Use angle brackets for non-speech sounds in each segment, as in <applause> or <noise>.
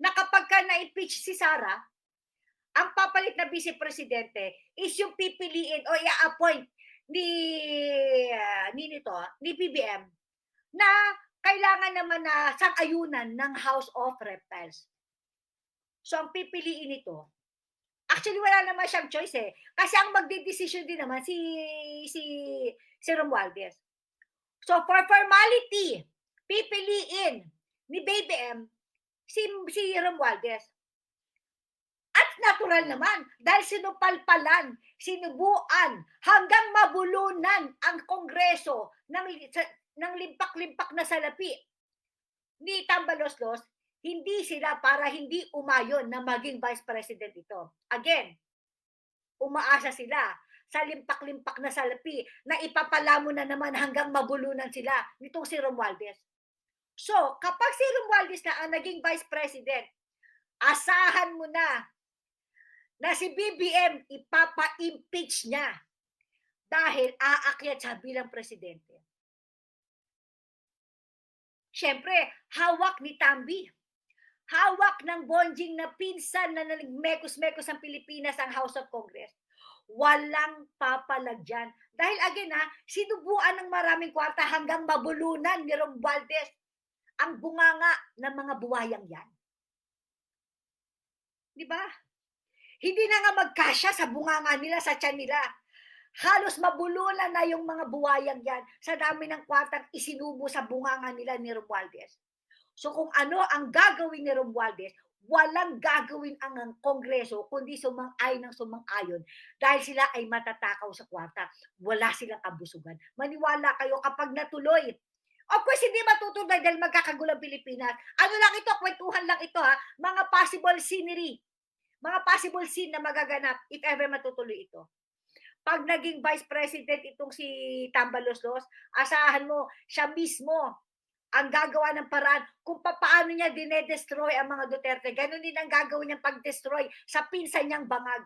na kapag ka na-impeach si Sara, ang papalit na vice presidente is yung pipiliin o i-appoint ni ah, ni nito, ni BBM na kailangan naman na sang-ayunan ng House of Reptiles. So ang pipiliin nito, actually wala naman siyang choice eh. Kasi ang magde-decision din naman si si si Romualdez. So for formality, pipiliin ni BBM si si Romualdez. At natural naman, dahil sinupalpalan, sinubuan, hanggang mabulunan ang Kongreso ng, ng limpak-limpak na salapi ni Tambaloslos, hindi sila para hindi umayon na maging vice president ito. Again, umaasa sila sa limpak-limpak na salapi na ipapalamo na naman hanggang mabulunan sila nitong si Romualdez. So, kapag si Romualdez na ang naging vice president, asahan mo na na si BBM ipapa-impeach niya dahil aakyat siya bilang presidente. Siyempre, hawak ni Tambi. Hawak ng bonjing na pinsan na nagmekos-mekos ang Pilipinas ang House of Congress. Walang papalag dyan. Dahil again ha, sinubuan ng maraming kwarta hanggang mabulunan ni Romualdez ang bunganga ng mga buwayang yan. Di ba? Hindi na nga magkasya sa bunganga nila, sa tiyan nila. Halos mabulunan na yung mga buwayang yan sa dami ng kwartang isinubo sa bunganga nila ni Romualdez. So kung ano ang gagawin ni Romualdez, walang gagawin ang, Kongreso kundi sumang-ay ng sumang-ayon dahil sila ay matatakaw sa kwarta. Wala silang kabusugan. Maniwala kayo kapag natuloy Of course, hindi matutuloy dahil magkakagulo ang Pilipinas. Ano lang ito, kwentuhan lang ito ha, mga possible scenery, mga possible scene na magaganap if ever matutuloy ito. Pag naging vice president itong si Tambaloslos, asahan mo, siya mismo ang gagawa ng paraan kung paano niya dinedestroy ang mga Duterte. Ganon din ang gagawin niyang pag-destroy sa pinsan niyang bangag.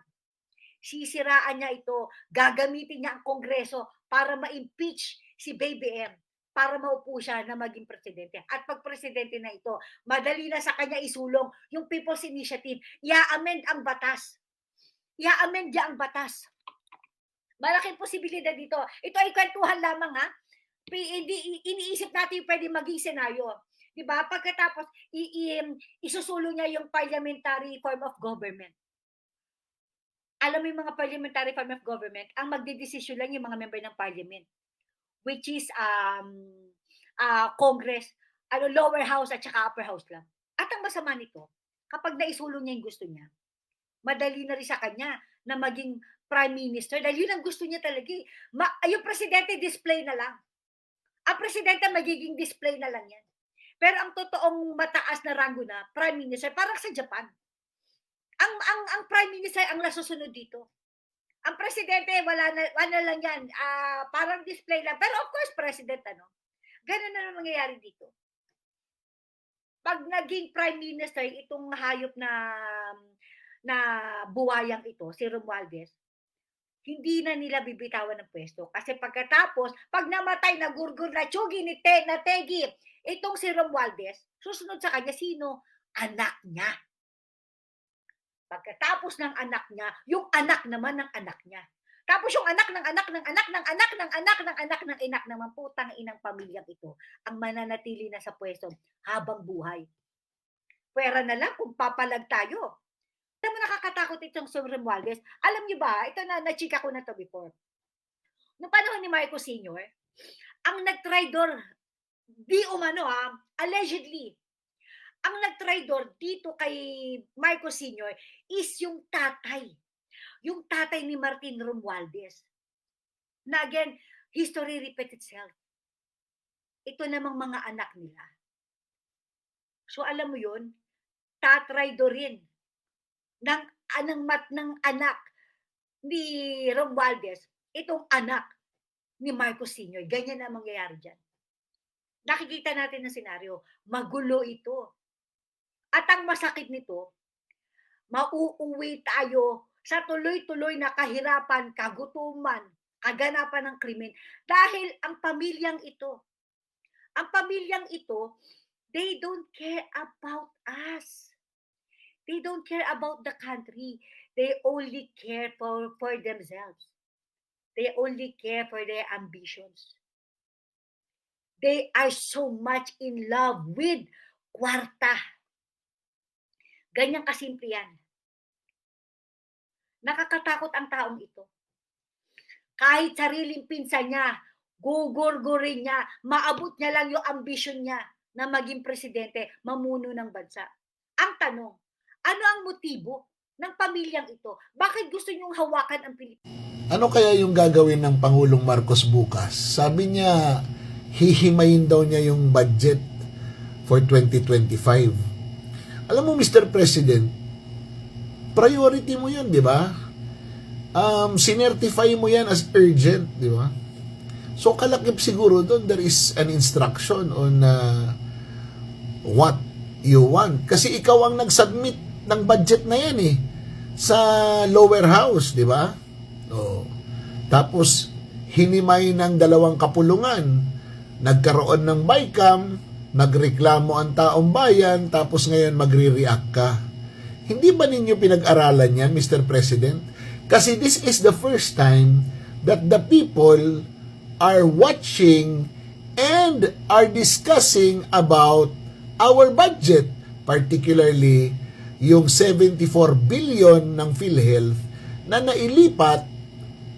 Sisiraan niya ito, gagamitin niya ang Kongreso para ma-impeach si BBM para maupo siya na maging presidente. At pag presidente na ito, madali na sa kanya isulong yung People's Initiative. I-amend ang batas. I-amend niya ang batas. Malaking posibilidad dito. Ito ay kwentuhan lamang ha. Hindi, iniisip natin yung pwede maging senaryo. Di ba? Pagkatapos, i- i- isusulong niya yung parliamentary form of government. Alam mo yung mga parliamentary form of government, ang magdidesisyon lang yung mga member ng parliament which is um uh, Congress, ano lower house at saka upper house lang. At ang masama nito, kapag naisulong niya yung gusto niya, madali na rin sa kanya na maging prime minister dahil yun ang gusto niya talaga. eh. Ma, yung presidente display na lang. Ang presidente magiging display na lang yan. Pero ang totoong mataas na rango na prime minister parang sa Japan. Ang ang ang prime minister ang nasusunod dito ang presidente wala na wala lang yan ah, parang display lang. Pero of course president ano? Ganun na lang mangyayari dito. Pag naging prime minister itong hayop na na buwayang ito si Romualdez hindi na nila bibitawan ng pwesto. Kasi pagkatapos pag namatay na gurgur na tsugi ni Te, na Tegi itong si Romualdez susunod sa kanya sino? Anak niya Pagkatapos ng anak niya, yung anak naman ng anak niya. Tapos yung anak ng anak ng anak ng anak ng anak ng anak ng anak naman putang inang pamilyang ito ang mananatili na sa pwesto habang buhay. Pwera na lang kung papalag tayo. Alam mo nakakatakot itong Sir Romualdez. Alam niyo ba, ito na, na-chika ko na to before. Noong panahon ni Marcos Sr., ang nag-tridor, di umano ha, allegedly, ang nag-tridor dito kay Marcos Sr. is yung tatay. Yung tatay ni Martin Romualdez. Na again, history repeats itself. Ito namang mga anak nila. So alam mo yun, tatraidorin ng anang mat ng anak ni Romualdez, itong anak ni Marcos Sr. Ganyan ang mangyayari dyan. Nakikita natin ng senaryo, magulo ito. At ang masakit nito, mauuwi tayo sa tuloy-tuloy na kahirapan, kagutuman, kaganapan ng krimen dahil ang pamilyang ito, ang pamilyang ito, they don't care about us. They don't care about the country. They only care for, for themselves. They only care for their ambitions. They are so much in love with kwarta. Ganyan kasimple yan. Nakakatakot ang taong ito. Kahit sariling pinsan niya, gugurgurin niya, maabot niya lang yung ambisyon niya na maging presidente, mamuno ng bansa. Ang tanong, ano ang motibo ng pamilyang ito? Bakit gusto niyong hawakan ang Pilipinas? Ano kaya yung gagawin ng Pangulong Marcos bukas? Sabi niya, hihimayin daw niya yung budget for 2025. Alam mo, Mr. President, priority mo yun, di ba? Um, sinertify mo yan as urgent, di ba? So, kalakip siguro doon, there is an instruction on uh, what you want. Kasi ikaw ang nag-submit ng budget na yan eh, sa lower house, di ba? Oo. Tapos, hinimay ng dalawang kapulungan. Nagkaroon ng bycam, nagreklamo ang taong bayan, tapos ngayon magre-react ka. Hindi ba ninyo pinag-aralan yan, Mr. President? Kasi this is the first time that the people are watching and are discussing about our budget, particularly yung 74 billion ng PhilHealth na nailipat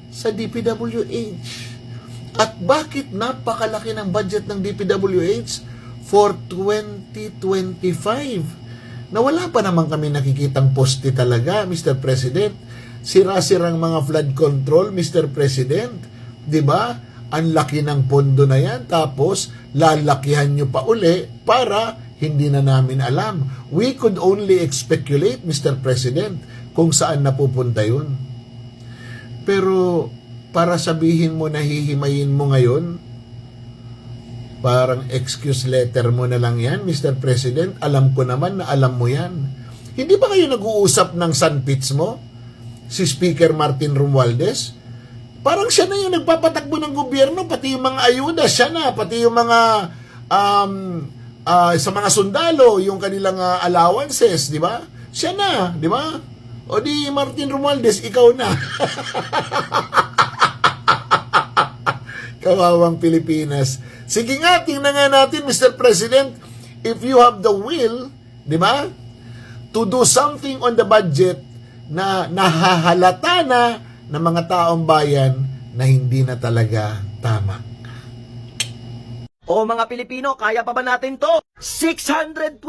sa DPWH. At bakit napakalaki ng budget ng DPWH for 2025? Na wala pa naman kami nakikitang poste talaga, Mr. President. Sira-sirang mga flood control, Mr. President. ba? Ang laki ng pondo na yan. Tapos, lalakihan nyo pa uli para hindi na namin alam. We could only speculate, Mr. President, kung saan napupunta yun. Pero para sabihin mo na hihimayin mo ngayon, parang excuse letter mo na lang yan, Mr. President. Alam ko naman na alam mo yan. Hindi ba kayo nag-uusap ng sandpits mo? Si Speaker Martin Romualdez? Parang siya na yung nagpapatakbo ng gobyerno, pati yung mga ayuda, siya na, pati yung mga um, ah, sa mga sundalo, yung kanilang ah, allowances, di ba? Siya na, di ba? O di Martin Romualdez, ikaw na. <laughs> Kawawang Pilipinas. Sige nga, tingnan nga natin, Mr. President, if you have the will, di ba, to do something on the budget na nahahalata na ng mga taong bayan na hindi na talaga tama. O mga Pilipino, kaya pa ba natin to? 629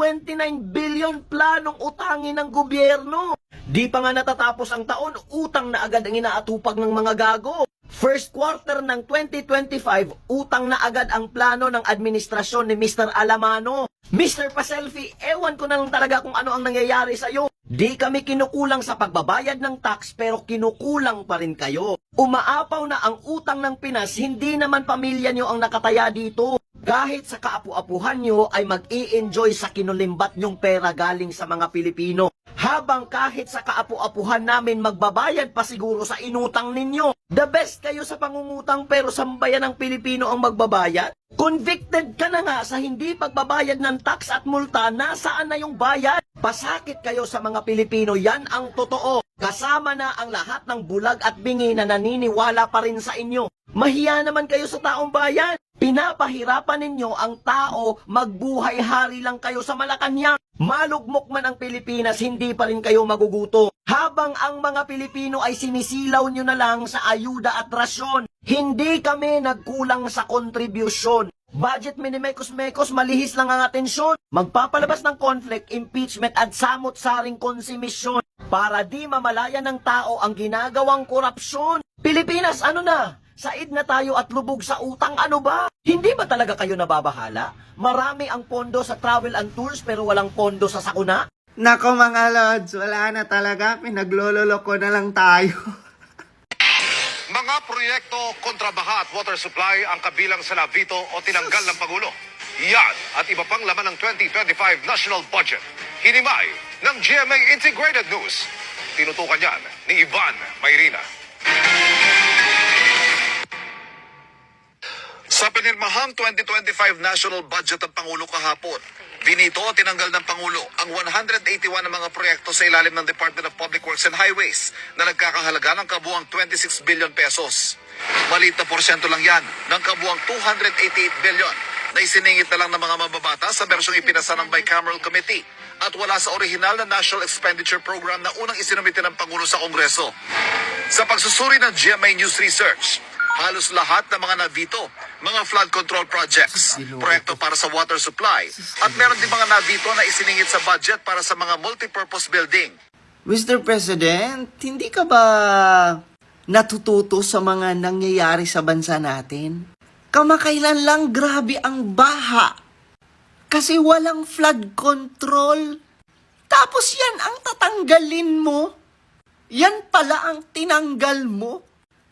billion planong utangin ng gobyerno. Di pa nga natatapos ang taon, utang na agad ang inaatupag ng mga gago. First quarter ng 2025, utang na agad ang plano ng administrasyon ni Mr. Alamano. Mr. Paselfi, ewan ko na lang talaga kung ano ang nangyayari sa'yo. Di kami kinukulang sa pagbabayad ng tax pero kinukulang pa rin kayo. Umaapaw na ang utang ng Pinas, hindi naman pamilya nyo ang nakataya dito. Kahit sa kaapu-apuhan nyo ay mag enjoy sa kinulimbat nyong pera galing sa mga Pilipino. Habang kahit sa kaapu-apuhan namin magbabayad pa siguro sa inutang ninyo. The best kayo sa pangungutang pero sambayan ng Pilipino ang magbabayad. Convicted ka na nga sa hindi pagbabayad ng tax at multa, nasaan na yung bayad? Pasakit kayo sa mga Pilipino, yan ang totoo. Kasama na ang lahat ng bulag at bingi na naniniwala pa rin sa inyo. Mahiya naman kayo sa taong bayan. Pinapahirapan ninyo ang tao, magbuhay hari lang kayo sa Malacanang. Malugmok man ang Pilipinas, hindi pa rin kayo maguguto. Habang ang mga Pilipino ay sinisilaw nyo na lang sa ayuda at rasyon. Hindi kami nagkulang sa kontribusyon. Budget minimekos-mekos, malihis lang ang atensyon. Magpapalabas ng conflict, impeachment at samot-saring konsumisyon para di mamalaya ng tao ang ginagawang korupsyon. Pilipinas, ano na? Said na tayo at lubog sa utang, ano ba? Hindi ba talaga kayo nababahala? Marami ang pondo sa travel and tours pero walang pondo sa sakuna? Nako mga lods, wala na talaga. Pinaglololoko na lang tayo. <laughs> Mga proyekto kontra baha at water supply ang kabilang sa nabito o tinanggal ng Pangulo. Yan at iba pang laman ng 2025 national budget. Hinimay ng GMA Integrated News. Tinutukan yan ni Ivan Mayrina. Sa pinirmahang 2025 national budget ng Pangulo kahapon, Binito o tinanggal ng Pangulo ang 181 na mga proyekto sa ilalim ng Department of Public Works and Highways na nagkakahalaga ng kabuang 26 billion pesos. Maliit na porsyento lang yan ng kabuang 288 billion na isiningit na lang ng mga mababata sa bersyong ipinasa ng Bicameral Committee at wala sa orihinal na National Expenditure Program na unang isinumite ng Pangulo sa Kongreso. Sa pagsusuri ng GMA News Research, halos lahat ng mga nabito, mga flood control projects, proyekto para sa water supply, at meron din mga nabito na isiningit sa budget para sa mga multipurpose building. Mr. President, hindi ka ba natututo sa mga nangyayari sa bansa natin? Kamakailan lang grabe ang baha. Kasi walang flood control. Tapos yan ang tatanggalin mo. Yan pala ang tinanggal mo.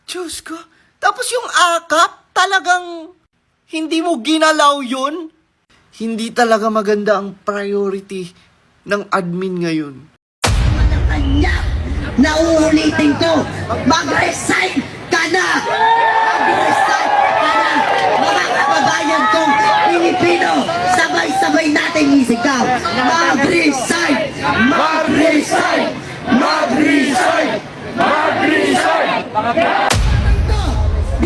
Diyos ko. Tapos yung akap, talagang hindi mo ginalaw yun. Hindi talaga maganda ang priority ng admin ngayon. kanya na uulitin ko, mag-resign ka na! Mag-resign ka na! Mga kababayan kong Pilipino, sabay-sabay natin isigaw. Mag-resign! Mag-resign! Mag-resign!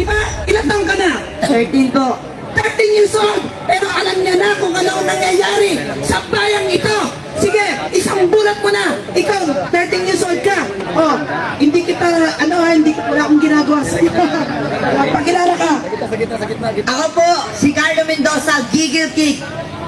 Di ba? Ilan taong ka na? 13 po. 13 years old! Pero alam niya na kung ano ang nangyayari sa bayang ito! Sige, isang bulat mo na! Ikaw, 13 years old ka! Oh, hindi kita, ano ha, hindi wala akong ginagawa sa'yo. <laughs> Pagkilala ka! Ako po, si Carlo Mendoza, Gigil Kick.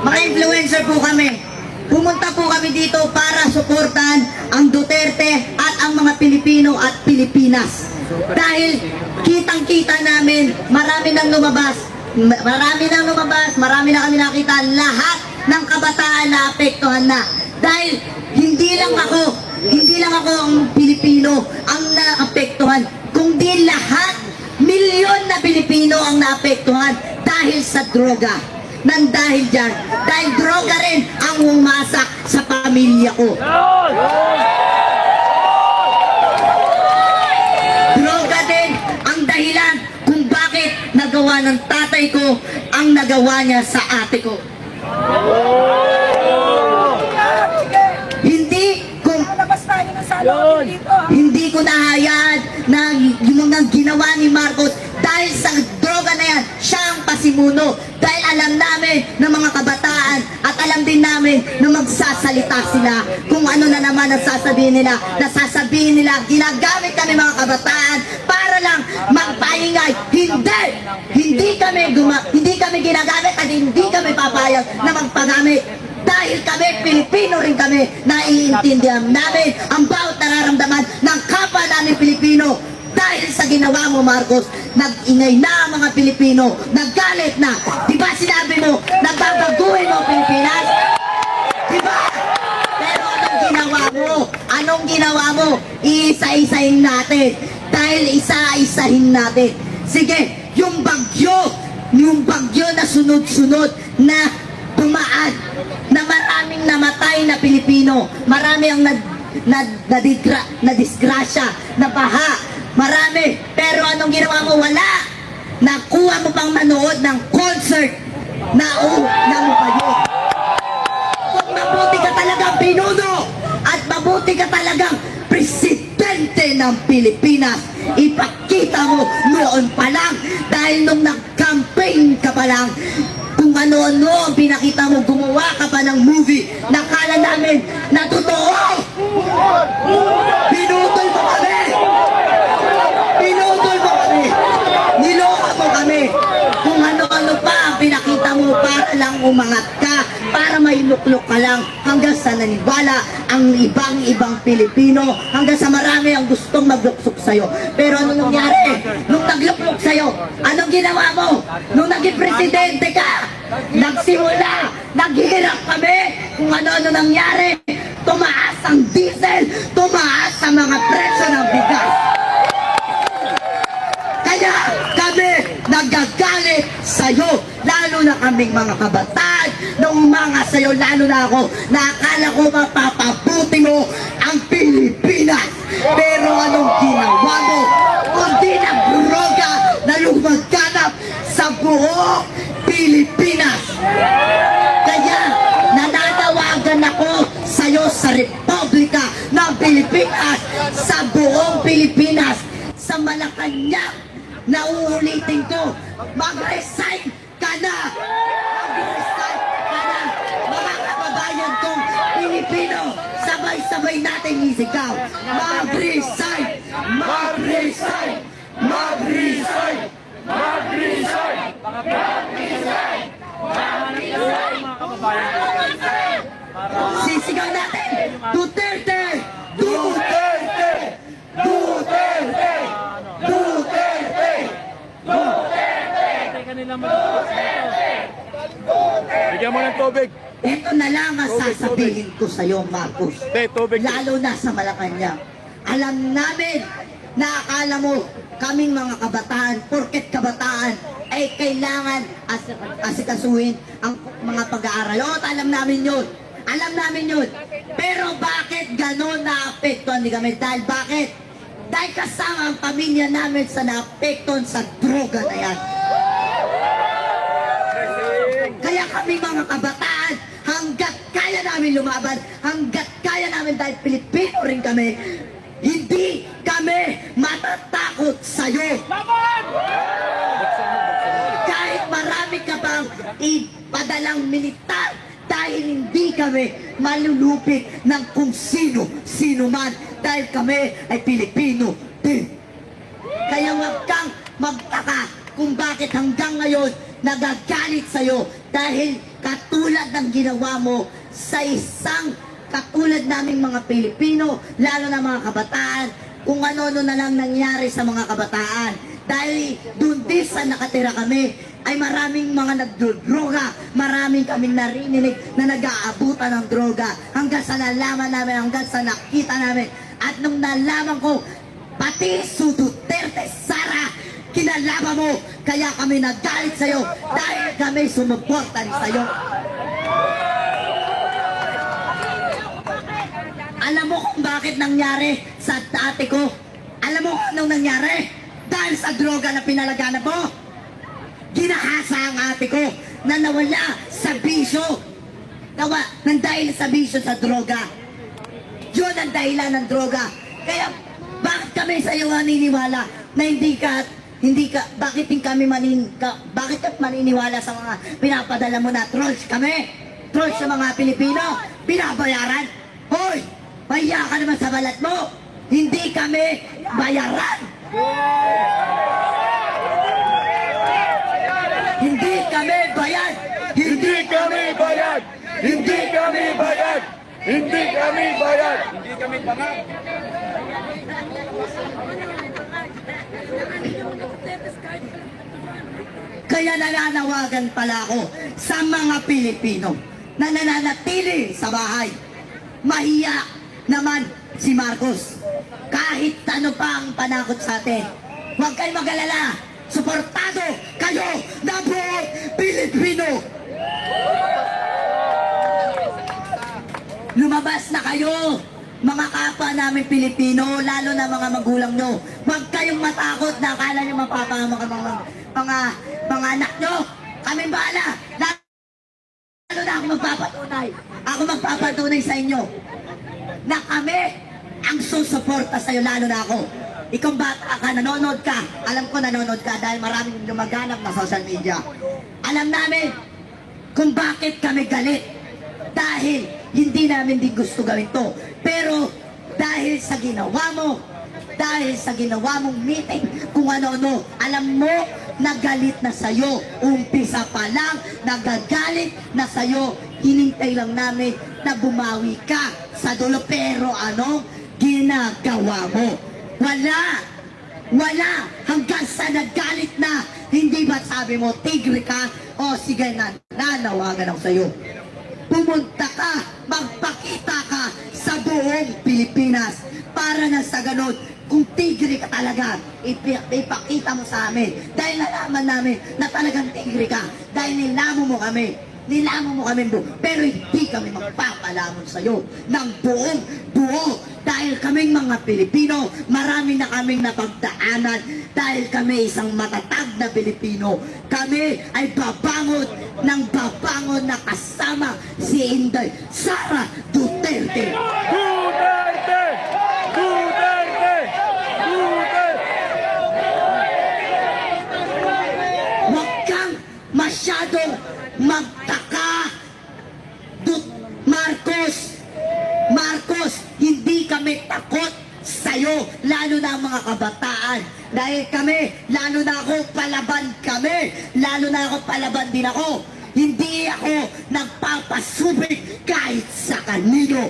Mga influencer po kami. Pumunta po kami dito para suportan ang Duterte at ang mga Pilipino at Pilipinas. Dahil kitang-kita namin, marami nang lumabas, ma- marami nang lumabas, marami na kami nakita, lahat ng kabataan na apektuhan na. Dahil hindi lang ako, hindi lang ako ang Pilipino ang naapektuhan, kundi lahat, milyon na Pilipino ang naapektuhan dahil sa droga nang dahil dyan. Dahil droga rin ang umasak sa pamilya ko. Nagawa ng tatay ko ang nagawa niya sa ate ko. Hindi kung hindi ko nahayaan na yung mga ginawa ni Marcos dahil sa droga na yan, siya ang pasimuno. Dahil alam namin ng mga kabataan at alam din namin na magsasalita sila kung ano na naman ang sasabihin nila. Nasasabihin nila, ginagamit kami mga kabataan magpaingay. Hindi! Hindi kami guma hindi kami ginagamit at hindi kami papayag na magpagamit dahil kami, Pilipino rin kami, naiintindihan namin ang bawat nararamdaman ng kapwa namin Pilipino. Dahil sa ginawa mo, Marcos, nag-ingay na ang mga Pilipino, naggalit na. Di ba sinabi mo, nagbabaguhin mo Pilipinas? Di ba? Pero anong ginawa mo? Anong ginawa mo? Iisa-isahin natin. Dahil isa-isahin natin. Sige, yung bagyo, yung bagyo na sunod-sunod na dumaan na maraming namatay na Pilipino. Marami ang nad, nad, nadikra, na disgrasya, na baha. Marami. Pero anong ginawa mo? Wala. Nakuha mo pang manood ng concert na na mo yun. Kung mabuti ka talagang pinuno at mabuti ka talagang presidente ng Pilipinas, ipakita mo noon pa lang dahil nung nag-campaign ka pa lang, kung ano-ano ang pinakita mo, gumawa ka pa ng movie, nakala namin na totoo! Umangat ka, para may luklok ka lang hanggang sa naniwala ang ibang-ibang Pilipino, hanggang sa marami ang gustong magluksok sa'yo. Pero ano nangyari? Nung nagluklok sa'yo, anong ginawa mo? Nung naging presidente ka, nagsimula, naghihirap kami kung ano-ano nangyari. Tumaas ang diesel, tumaas ang mga presyo ng bigas. Kaya kami nagagalit sa'yo, kaming mga kabataan, nung mga sa'yo, lalo na ako, na akala ko mapapabuti mo ang Pilipinas. Pero anong ginawa mo? Kundi nagdroga na lumaganap sa buong Pilipinas. Kaya, nana sa Republika ng Pilipinas, sa buong Pilipinas, sa Malacanang. Nauulitin ko, mag-resign ka na! Mag-resign ka na! Mga kababayan kong Pilipino, sabay-sabay natin isigaw. Mag-resign! Mag-resign! Mag-resign! Sisigaw natin! Duterte! Duterte! Duterte! Bigyan mo ng tubig. Ito na lang ang sasabihin ko sa iyo, Marcos. Te, tubig. Lalo na sa Malacanang. Alam namin na akala mo kaming mga kabataan, porket kabataan, ay kailangan as asikasuhin ang mga pag-aaral. Oo, alam namin yun. Alam namin yun. Pero bakit ganon naapektuhan ni kami? Dahil bakit? Dahil kasama ang pamilya namin sa naapektuhan sa droga na yan. Kaya kami mga kabataan, hanggat kaya namin lumaban, hanggat kaya namin dahil Pilipino rin kami, hindi kami matatakot sa'yo. Kahit marami ka pang ipadalang militar, dahil hindi kami malulupit ng kung sino, sino man, dahil kami ay Pilipino din. Kaya huwag kang magtaka kung bakit hanggang ngayon nagagalit sa'yo dahil katulad ng ginawa mo sa isang katulad naming mga Pilipino, lalo na mga kabataan, kung ano-ano na lang nangyari sa mga kabataan. Dahil doon din sa nakatira kami, ay maraming mga nagdodroga, maraming kaming narinig na nag-aabutan ng droga hanggang sa nalaman namin, hanggang sa nakita namin. At nung nalaman ko, pati su Duterte, Sara, kinalaban mo, kaya kami nagalit sa'yo dahil kami sumuportan sa'yo. Alam mo kung bakit nangyari sa ate ko? Alam mo kung anong nangyari? Dahil sa droga na pinalaganap mo. Ginahasa ang ate ko na nawala sa bisyo. Nawa, nang dahil sa bisyo sa droga. Yun ang dahilan ng droga. Kaya, bakit kami sa iyo naniniwala na hindi ka, hindi ka, bakit hindi kami manin, ka, bakit ka maniniwala sa mga pinapadala mo na trolls kami? Trolls sa mga Pilipino? Binabayaran? Hoy! Maya ka naman sa balat mo! Hindi kami bayaran! Hindi kami bayad! Hindi kami bayad! Hindi kami bayad! Hindi kami bayad! Hindi kami bangat! Kaya nananawagan pala ako sa mga Pilipino na nananatili sa bahay. Mahiya naman si Marcos. Kahit ano pa ang panakot sa atin. Huwag kayo mag-alala. Suportado kayo na buong Pilipino. Lumabas na kayo, mga kapwa namin Pilipino, lalo na mga magulang nyo. Huwag kayong matakot na akala nyo mapapama ka mga, mga, mga anak nyo. Kami bahala. Lalo na ako magpapatunay. Ako magpapatunay sa inyo na kami ang susuporta sa'yo, lalo na ako. Ikaw bata ka, nanonood ka. Alam ko nanonood ka dahil maraming lumaganap na social media. Alam namin kung bakit kami galit. Dahil hindi namin din gusto gawin to. Pero dahil sa ginawa mo, dahil sa ginawa mong meeting, kung ano-ano, alam mo, nagalit na sa'yo. Umpisa pa lang, nagagalit na sa'yo. Hinintay lang namin na bumawi ka sa dulo. Pero anong ginagawa mo? Wala! Wala! Hanggang sa nagalit na, hindi ba sabi mo, tigre ka? O sige na, nanawagan ako sa'yo. Pumunta ka, magpakita ka sa buong Pilipinas para na sa ganun, kung tigre ka talaga, ipi- ipakita mo sa amin. Dahil nalaman namin na talagang tigre ka. Dahil nilamo mo kami. Nilamon mo kami buo. Pero hindi kami magpapalamon sa'yo ng buong buo. Dahil kaming mga Pilipino, marami na kaming napagdaanan. Dahil kami isang matatag na Pilipino. Kami ay babangon ng babangon na kasama si Inday Sara Duterte. Duterte! Kami takot sa'yo, lalo na ang mga kabataan. Dahil kami, lalo na ako, palaban kami. Lalo na ako, palaban din ako. Hindi ako nagpapasubig kahit sa kanino.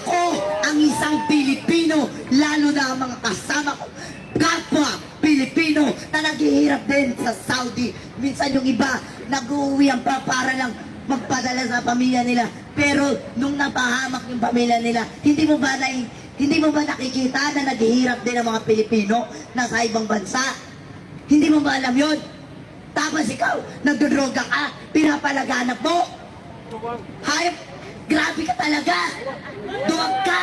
Ako ang isang Pilipino, lalo na ang mga kasama ko, kapwa Pilipino na naghihirap din sa Saudi. Minsan yung iba, nag-uwi ang pa para lang magpadala sa pamilya nila. Pero nung napahamak yung pamilya nila, hindi mo ba na, hindi mo ba nakikita na naghihirap din ang mga Pilipino na sa ibang bansa? Hindi mo ba alam yun? Tapos ikaw, nagdodroga ka, pinapalaganap mo. Hayop, grabe ka talaga. Duwag ka.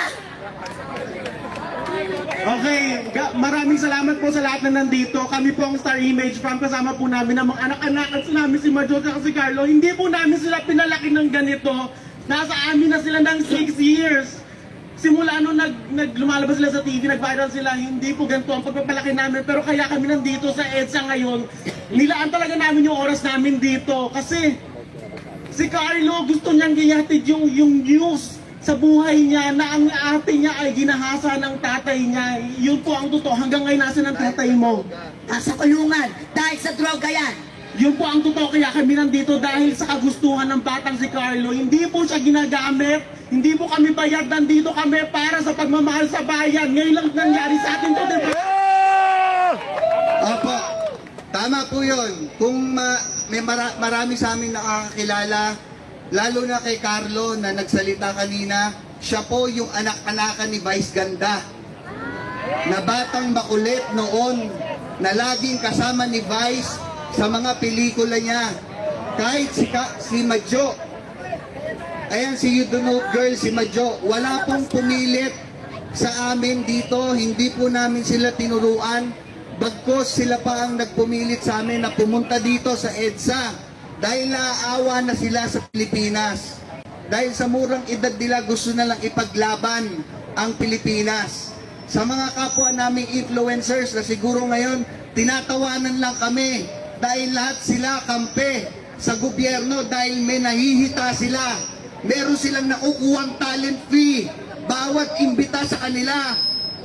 Okay, maraming salamat po sa lahat na nandito. Kami po ang Star Image Farm. Kasama po namin ang mga anak-anak at namin si Majo at si Carlo. Hindi po namin sila pinalaki ng ganito. Nasa amin na sila ng 6 years. Simula nung nag, nag, lumalabas sila sa TV, nag-viral sila, hindi po ganito ang pagpapalaki namin. Pero kaya kami nandito sa EDSA ngayon, nilaan talaga namin yung oras namin dito. Kasi Si Carlo gusto niyang gihatid yung, yung news sa buhay niya na ang ate niya ay ginahasa ng tatay niya. Yun po ang totoo. Hanggang ngayon nasa ng tatay mo. Nasa kulungan dahil sa droga yan. Yun po ang totoo kaya kami nandito dahil sa kagustuhan ng batang si Carlo. Hindi po siya ginagamit. Hindi po kami bayad. Nandito kami para sa pagmamahal sa bayan. Ngayon lang nangyari sa atin to, di ba? Opo, tama po yun. Kung ma- may mara- marami sa amin nakakakilala, lalo na kay Carlo na nagsalita kanina, siya po yung anak-anakan ni Vice Ganda. Na batang makulit noon, na laging kasama ni Vice sa mga pelikula niya. Kahit si, Ka- si Madjo, ayan si You Know Girl, si Madjo, wala pong pumilit sa amin dito, hindi po namin sila tinuruan. Bagkos sila pa ang nagpumilit sa amin na pumunta dito sa EDSA dahil naaawa na sila sa Pilipinas. Dahil sa murang edad nila gusto na lang ipaglaban ang Pilipinas. Sa mga kapwa naming influencers na siguro ngayon tinatawanan lang kami dahil lahat sila kampe sa gobyerno dahil may nahihita sila. Meron silang nakukuhang talent fee. Bawat imbita sa kanila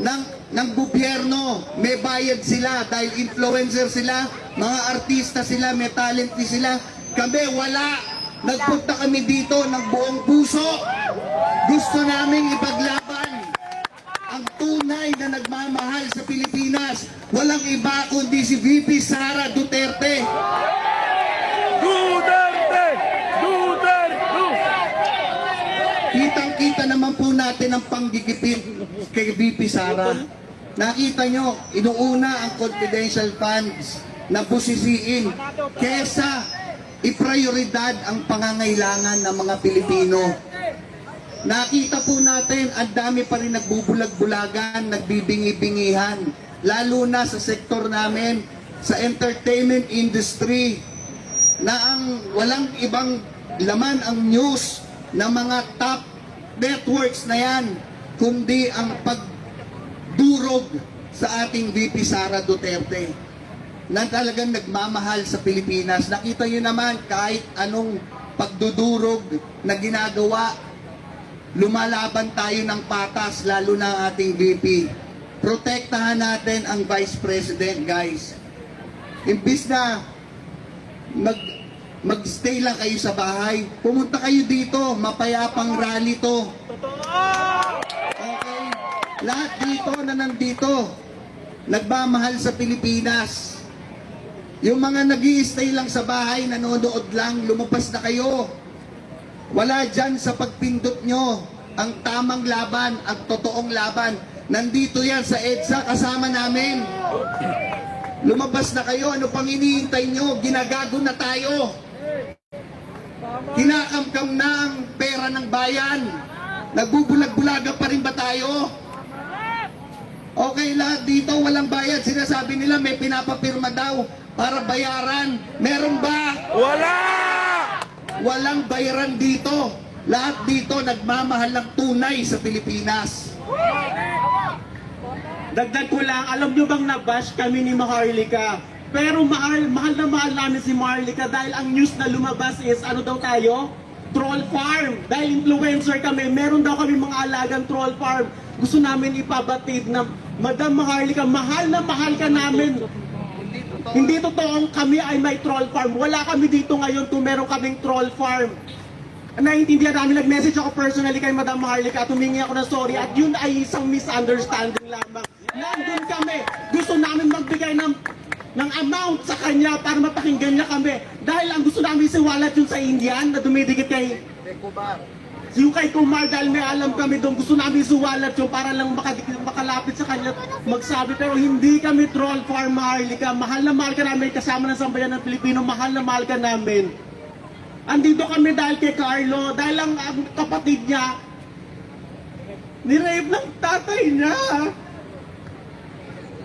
ng ng gobyerno, may bayad sila dahil influencer sila, mga artista sila, may talent fee sila. Kami wala. Nagpunta kami dito ng buong puso. Gusto naming ipaglaban ang tunay na nagmamahal sa Pilipinas. Walang iba kundi si VP Sara Duterte. Duterte! Duterte! Kitang-kita naman po natin ang panggigipit kay VP Sara. Nakita nyo, inuuna ang confidential funds na busisiin kesa iprioridad ang pangangailangan ng mga Pilipino. Nakita po natin, ang dami pa rin nagbubulag-bulagan, nagbibingi-bingihan, lalo na sa sektor namin, sa entertainment industry, na ang walang ibang laman ang news ng mga top networks na yan, kundi ang pagdurog sa ating VP Sara Duterte na talagang nagmamahal sa Pilipinas. Nakita nyo naman kahit anong pagdudurog na ginagawa, lumalaban tayo ng patas, lalo na ating VP. Protektahan natin ang Vice President, guys. Imbis na mag magstay lang kayo sa bahay. Pumunta kayo dito, mapayapang rally to. Okay? Lahat dito na nandito, nagmamahal sa Pilipinas. Yung mga nag stay lang sa bahay, nanonood lang, lumabas na kayo. Wala dyan sa pagpindot nyo ang tamang laban, ang totoong laban. Nandito yan sa EDSA, kasama namin. Lumabas na kayo, ano pang iniintay nyo? Ginagago na tayo. Kinakamkam na ang pera ng bayan. Nagbubulag-bulaga pa rin ba tayo? Okay, lahat dito walang bayad. Sinasabi nila may pinapapirma daw para bayaran. Meron ba? Wala! Walang bayaran dito. Lahat dito nagmamahal ng tunay sa Pilipinas. Dagdag ko lang, alam nyo bang nabash kami ni Maharlika? Pero mahal, mahal na mahal namin si Maharlika dahil ang news na lumabas is ano daw tayo? Troll farm. Dahil influencer kami, meron daw kami mga alagang troll farm. Gusto namin ipabatid na Madam Maharlika, mahal na mahal ka namin. Hindi totoong kami ay may troll farm. Wala kami dito ngayon kung meron kaming troll farm. Naiintindihan namin, nag-message ako personally kay Madam Maharlika at humingi ako ng sorry at yun ay isang misunderstanding lamang. Nandun kami, gusto namin magbigay ng ng amount sa kanya para mapakinggan niya kami. Dahil ang gusto namin siwalat yun sa Indian na dumidikit kay yung kay Kumar dahil may alam kami doon, gusto namin suwalat yun para lang makalapit sa kanya magsabi. Pero hindi kami troll farm Maharlika. Mahal na mahal ka namin kasama ng sambayan ng Pilipino. Mahal na mahal ka namin. Andito kami dahil kay Carlo, dahil ang, ang kapatid niya, nirape ng tatay niya.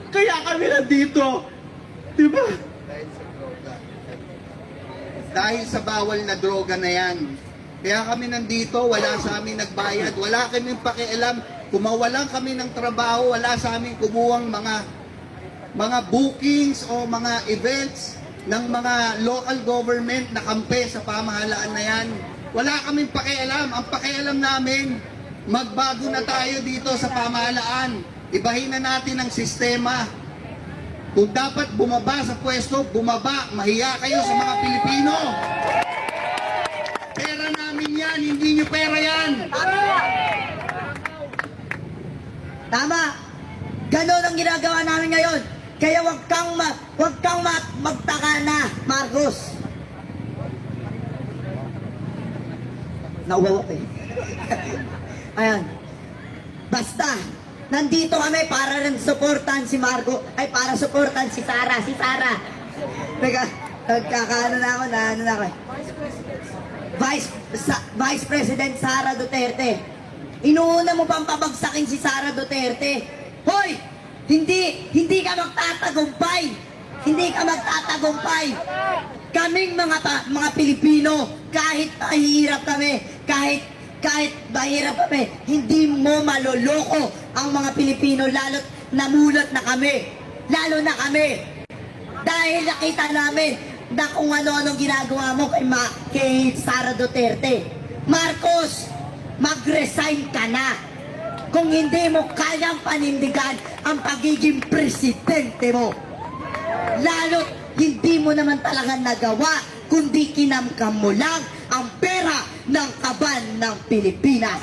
Kaya kami nandito. Diba? Dahil sa bawal na droga na yan. Kaya kami nandito, wala sa amin nagbayad, wala kaming pakialam. Kung mawalan kami ng trabaho, wala sa amin kumuhang mga mga bookings o mga events ng mga local government na kampe sa pamahalaan na yan. Wala kaming pakialam. Ang pakialam namin, magbago na tayo dito sa pamahalaan. Ibahin na natin ang sistema. Kung dapat bumaba sa pwesto, bumaba. Mahiya kayo sa mga Pilipino. Hindi nyo pera yan. Tama. Ganon ang ginagawa namin ngayon. Kaya wag kang ma wag kang ma magtaka na, Marcos. Nauwawa eh. <laughs> Ayan. Basta, nandito kami para rin supportan si Marco, ay para supportan si Sara, si Sara. Teka, nagkakaano na ako, na ano na ako. eh. Vice, sa, Vice President Sara Duterte. Inuuna mo pang pabagsakin si Sara Duterte. Hoy! Hindi, hindi ka magtatagumpay. Hindi ka magtatagumpay. Kaming mga ta- mga Pilipino, kahit mahirap kami, kahit kahit mahirap kami, hindi mo maloloko ang mga Pilipino lalo't namulat na kami. Lalo na kami. Dahil nakita namin na kung ano-anong ginagawa mo kay, Ma, kay Sara Duterte. Marcos, mag-resign ka na. Kung hindi mo kayang panindigan ang pagiging presidente mo. Lalo't hindi mo naman talaga nagawa, kundi kinamkam mo lang ang pera ng kaban ng Pilipinas.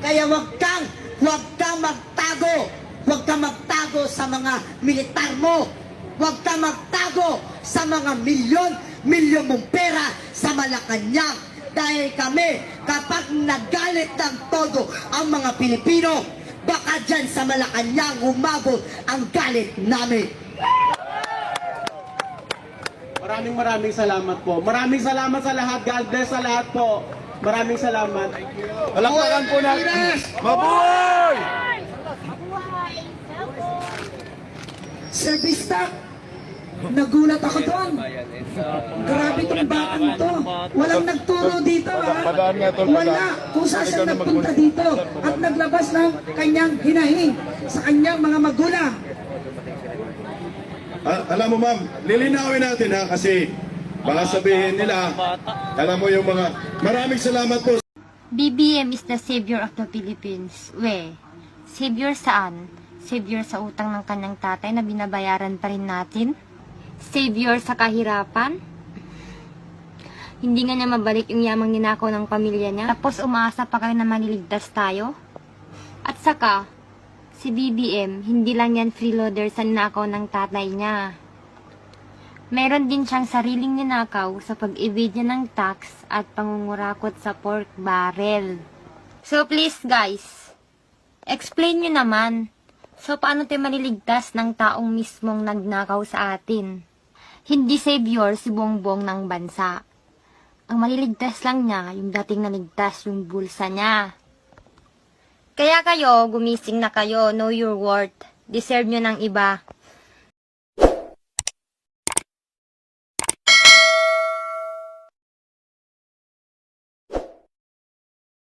Kaya wag kang, wag kang magtago. Wag kang magtago sa mga militar mo. Wag kang magtago sa mga milyon, milyon mong pera sa Malacanang. Dahil kami, kapag nagalit ng todo ang mga Pilipino, baka dyan sa Malacanang umabot ang galit namin. Maraming maraming salamat po. Maraming salamat sa lahat. God bless sa lahat po. Maraming salamat. Palakpakan po natin. Mabuhay! Service staff, nagulat ako doon. Grabe tong batang to. Walang nagturo dito ha. Wala. Kung saan siya nagpunta dito at naglabas ng kanyang hinahing sa kanyang mga magulang. Ah, alam mo ma'am, lilinawin natin ha kasi baka sabihin nila, alam mo yung mga, maraming salamat po BBM is the savior of the Philippines. We, savior saan? Savior sa utang ng kanyang tatay na binabayaran pa rin natin? Savior sa kahirapan? Hindi nga niya mabalik yung yamang ninakaw ng pamilya niya. Tapos umaasa pa kayo na maliligtas tayo? At saka, si BBM, hindi lang yan freeloader sa ninakaw ng tatay niya. Meron din siyang sariling ninakaw sa pag-evade niya ng tax at pangungurakot sa pork barrel. So please guys, explain nyo naman. So paano tayo maliligtas ng taong mismong nagnakaw sa atin? Hindi savior si Bongbong ng bansa. Ang maliligtas lang niya, yung dating naligtas yung bulsa niya. Kaya kayo, gumising na kayo, know your worth. Deserve nyo ng iba.